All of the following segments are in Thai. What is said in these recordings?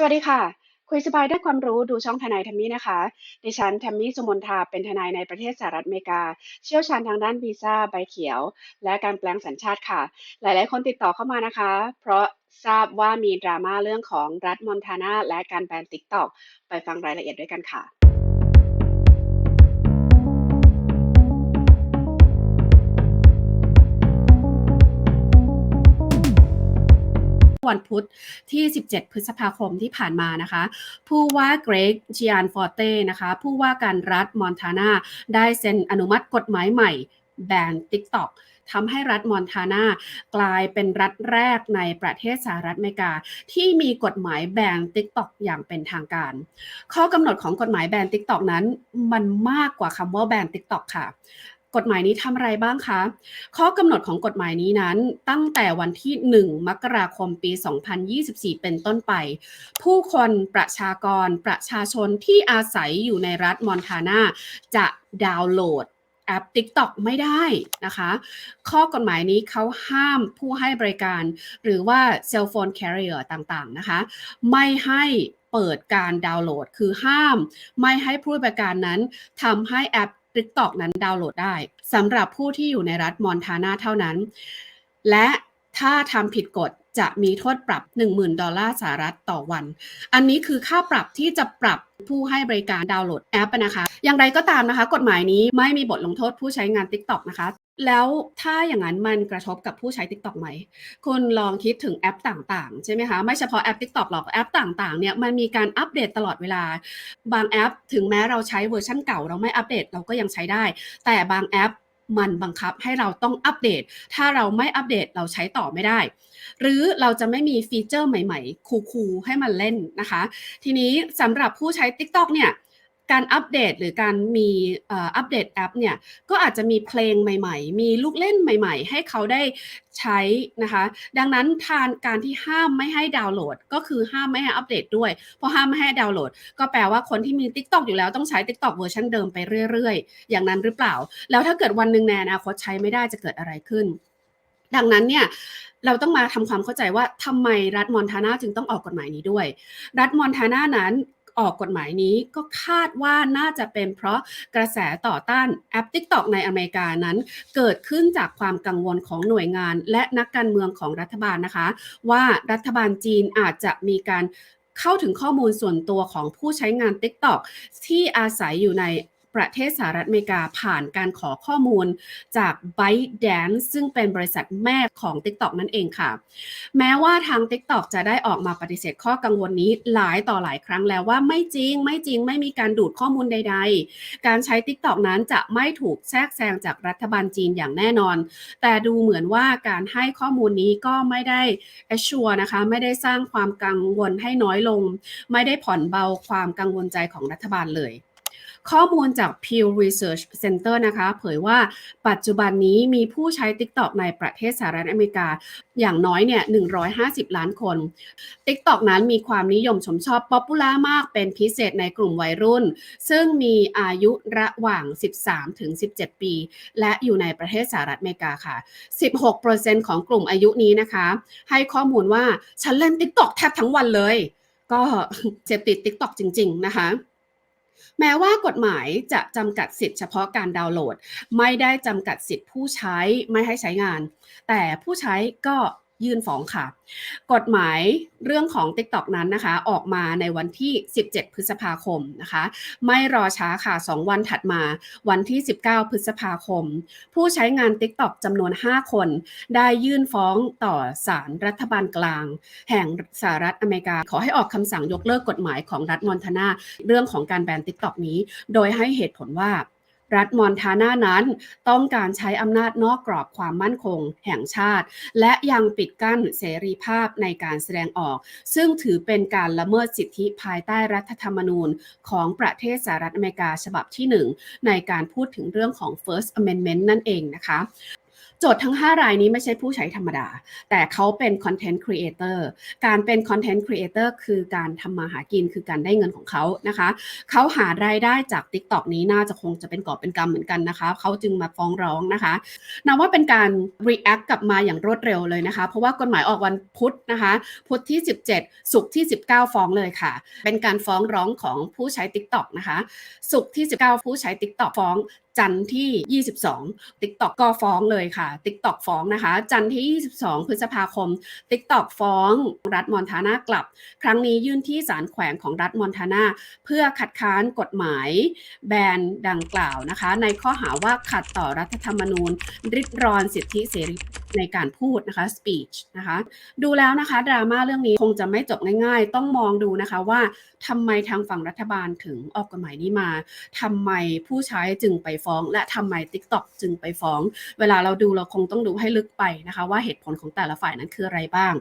สวัสดีค่ะ คุยสบายได้ความรู้ดูช่องทนายทัมมี่นะคะ ดิฉันทัมมี่สุมนทาเป็นทนายในประเทศสหรัฐอเมริกา เชี่ยวชาญทางด้านวีซ่าใบเขียว และการแปลงสัญชาติค่ะ หลาย ๆ คนติดต่อเข้ามานะคะ เพราะทราบว่ามีดราม่าเรื่องของรัฐมอนทานาและการแบนติ๊กตอกไปฟังรายละเอียดด้วยกันค่ะ วันพุธที่ 17 พฤษภาคมที่ผ่านมานะคะ ผู้ว่าเกรกจิอานฟอร์เต้นะคะผู้ว่าการรัฐมอนทานาได้เซ็นอนุมัติกฎหมายใหม่แบน TikTok ทำให้รัฐมอนทานากลายเป็นรัฐแรกในประเทศสหรัฐอเมริกา ที่มีกฎหมายแบน TikTok อย่างเป็นทางการ ข้อกำหนดของกฎหมายแบน TikTok นั้น มันมากกว่าคำว่าแบน TikTok ค่ะ กฎหมายนี้ทำอะไรบ้างคะ ข้อกำหนดของกฎหมายนี้นั้น ตั้งแต่วันที่ 1 มกราคมปี 2024 เป็นต้นไป ผู้คนประชากรประชาชนที่อาศัยอยู่ในรัฐมอนทานาจะดาวน์โหลดแอป TikTok ไม่ได้นะคะ ข้อกฎหมายนี้เขาห้ามผู้ให้บริการ หรือว่าเซลโฟนแคริเออร์ต่างๆนะคะ ไม่ให้เปิดการดาวน์โหลด คือห้าม ไม่ให้ผู้บริการนั้นทำให้แอป TikTok นั้นดาวน์โหลดได้สำหรับผู้ที่อยู่ในรัฐมอนทานาเท่านั้น และถ้าทำผิดกฎจะมีโทษปรับ 10,000 ดอลลาร์สหรัฐต่อวัน อันนี้คือค่าปรับที่จะปรับผู้ให้บริการดาวน์โหลดแอปนะคะ อย่างไรก็ตามนะคะ กฎหมายนี้ไม่มีบทลงโทษผู้ใช้งาน TikTok นะคะ แล้วถ้าอย่างนั้นมันกระทบกับผู้ใช้ TikTok ไหม คุณลองคิดถึงแอปต่างๆ ใช่ไหมคะ ไม่เฉพาะแอป TikTok หรอก แอปต่างๆ เนี่ยมันมีการอัปเดตตลอดเวลา บางแอปถึงแม้เราใช้เวอร์ชันเก่า เราไม่อัปเดตเราก็ยังใช้ได้ แต่บางแอปมันบังคับให้เราต้องอัปเดต ถ้าเราไม่อัปเดตเราใช้ต่อไม่ได้ หรือเราจะไม่มีฟีเจอร์ใหม่ ๆ คูลๆให้มันเล่นนะคะ ทีนี้สำหรับผู้ใช้ TikTok เนี่ย การอัปเดตหรือการมีอัปเดตแอปเนี่ยก็อาจจะมีเพลงใหม่ ๆ มีลูกเล่นใหม่ ๆ ให้เขาได้ใช้นะคะ ดังนั้นทานการที่ห้ามไม่ให้ดาวน์โหลด ก็คือห้ามไม่ให้อัปเดตด้วยเพราะห้ามไม่ให้ดาวน์โหลด ก็แปลว่าคนที่มี TikTok อยู่แล้วต้องใช้ TikTok เวอร์ชันเดิมไปเรื่อยๆ อย่างนั้นหรือเปล่า แล้วถ้าเกิดวันหนึ่งในอนาคตใช้ไม่ได้จะเกิดอะไรขึ้น ดังนั้นเนี่ยเราต้องมาทำความเข้าใจว่าทำไมรัฐมอนทานาจึงต้องออกกฎหมายนี้ด้วย รัฐมอนทานานั้น ออกกฎหมายนี้ก็คาดว่าน่าจะเป็นเพราะกระแสต่อต้านแอป TikTok ในอเมริกานั้น เกิดขึ้นจากความกังวลของหน่วยงาน และนักการเมืองของรัฐบาลนะคะ ว่ารัฐบาลจีนอาจจะมีการเข้าถึงข้อมูลส่วนตัวของผู้ใช้งาน TikTok ที่อาศัยอยู่ใน ประเทศสหรัฐอเมริกาผ่านการขอข้อมูลจาก ByteDance ซึ่งเป็นบริษัทแม่ของ TikTok นั่นเองค่ะ แม้ว่าทาง TikTok จะได้ออกมาปฏิเสธข้อกังวลนี้หลายต่อหลายครั้งแล้วว่าไม่จริง ไม่จริงไม่มีการดูดข้อมูลใด ๆ การใช้ TikTok นั้นจะไม่ถูกแทรกแซงจากรัฐบาลจีนอย่างแน่นอน แต่ดูเหมือนว่าการให้ข้อมูลนี้ก็ไม่ได้ assure นะคะไม่ได้สร้างความกังวลให้น้อยลง ไม่ได้ผ่อนเบาความกังวลใจของรัฐบาลเลย ข้อมูลจาก Pew Research Center นะคะ เผยว่าปัจจุบันนี้มีผู้ใช้ TikTok ในประเทศสหรัฐอเมริกา อย่างน้อยเนี่ย 150 ล้านคน TikTok นั้นมีความนิยมชมชอบป๊อปปูล่ามากเป็นพิเศษในกลุ่มวัยรุ่น ซึ่งมีอายุระหว่าง 13 ถึง 17 ปี และอยู่ในประเทศสหรัฐอเมริกาค่ะ 16%ของกลุ่มอายุนี้นะคะ ให้ข้อมูลว่าฉันเล่น TikTok แทบทั้งวันเลย ก็เสพติด TikTok จริง ๆ นะคะ แม้ว่ากฎหมายจะจำกัดสิทธิ์เฉพาะการดาวน์โหลด ไม่ได้จำกัดสิทธิ์ผู้ใช้ไม่ให้ใช้งาน แต่ผู้ใช้ก็ ยื่นฟ้องค่ะ กฎหมายเรื่องของ TikTok นั้นนะคะ ออกมาในวันที่ 17 พฤษภาคมนะคะ ไม่รอช้าค่ะ 2 วันถัดมาวันที่ 19 พฤษภาคม ผู้ใช้งาน TikTok จำนวน 5 คน ได้ยื่นฟ้องต่อศาลรรัฐบาลกลาง แห่งสหรัฐอเมริกา ขอให้ออกคำสั่งยกเลิกกฎหมายของรัฐมอนทานาเรื่องของการแบน TikTok นี้ โดยให้เหตุผลว่า รัฐมอนทานานั้น ต้องการใช้อำนาจนอกกรอบความมั่นคงแห่งชาติ และยังปิดกั้นเสรีภาพในการแสดงออก ซึ่งถือเป็นการละเมิดสิทธิภายใต้รัฐธรรมนูญของประเทศสหรัฐอเมริกาฉบับที่ 1 ในการพูดถึงเรื่องของ First Amendment นั่นเองนะคะ โจทย์ทั้ง 5 รายนี้ไม่ใช่ผู้ใช้ธรรมดา แต่เขาเป็นคอนเทนต์ครีเอเตอร์การเป็นคอนเทนต์ครีเอเตอร์คือการทำมาหากินคือการได้เงินของเขานะคะ เขาหารายได้จาก TikTok นี้น่าจะคงจะเป็นกอบเป็นกำเหมือนกันนะคะ เขาจึงมาฟ้องร้องนะคะนับว่าเป็นการ react กลับมาอย่างรวดเร็วเลยนะคะ เพราะว่ากฎหมายออกวันพุธนะคะ พุธที่ 17ศุกร์ที่ 19 ฟ้องเลยค่ะ เป็นการฟ้องร้องของผู้ใช้ TikTok นะคะศุกร์ที่ 19 ผู้ใช้ TikTok ฟ้อง จันทร์ที่ 22 TikTok ก็ฟ้องเลยค่ะ TikTok ฟ้องนะคะ จันทร์ที่ 22 พฤษภาคม TikTok ฟ้องรัฐมอนทานากลับ ครั้งนี้ยื่นที่ศาลแขวงของรัฐมอนทานาเพื่อคัดค้านกฎหมายแบนดังกล่าวนะคะ ในข้อหาว่าขัดต่อรัฐธรรมนูญริดรอนสิทธิเสรี ในการพูดนะคะ speech นะคะ ดูแล้วนะคะดราม่าเรื่องนี้คงจะไม่จบง่ายๆ ต้องมองดูนะคะว่าทำไมทางฝั่งรัฐบาลถึงออกกฎหมายนี้มาทำไมผู้ใช้จึงไปฟ้อง และทำไม TikTok จึงไปฟ้อง เวลาเราดูเราคงต้องดูให้ลึกไปนะคะ ว่าเหตุผลของแต่ละฝ่ายนั้นคืออะไรบ้าง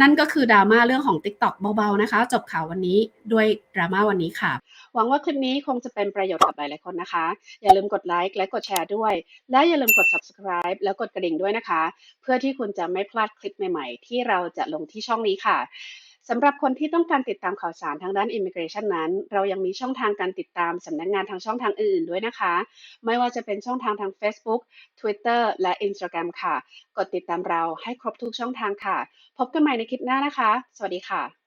นั่นก็คือดราม่าเรื่องของ TikTok เบาๆนะคะ จบข่าววันนี้ด้วยดราม่าวันนี้ค่ะ หวังว่าคลิปนี้คงจะเป็นประโยชน์กับหลายๆคนนะคะ อย่าลืมกดไลค์และกดแชร์ด้วย และอย่าลืมกด subscribe แล้วกดกระดิ่งด้วยนะคะเพื่อที่คุณจะไม่พลาดคลิปใหม่ๆ ที่เราจะลงที่ช่องนี้ค่ะสำหรับคนที่ต้องการติดตามข่าวสารทางด้าน Immigration นั้น เรายังมีช่องทางการติดตามสำนักงานทางช่องทางอื่นๆด้วยนะคะ ไม่ว่าจะเป็นช่องทางทาง Facebook Twitter และ Instagram ค่ะ กดติดตามเราให้ครบทุกช่องทางค่ะ พบกันใหม่ในคลิปหน้านะคะ สวัสดีค่ะ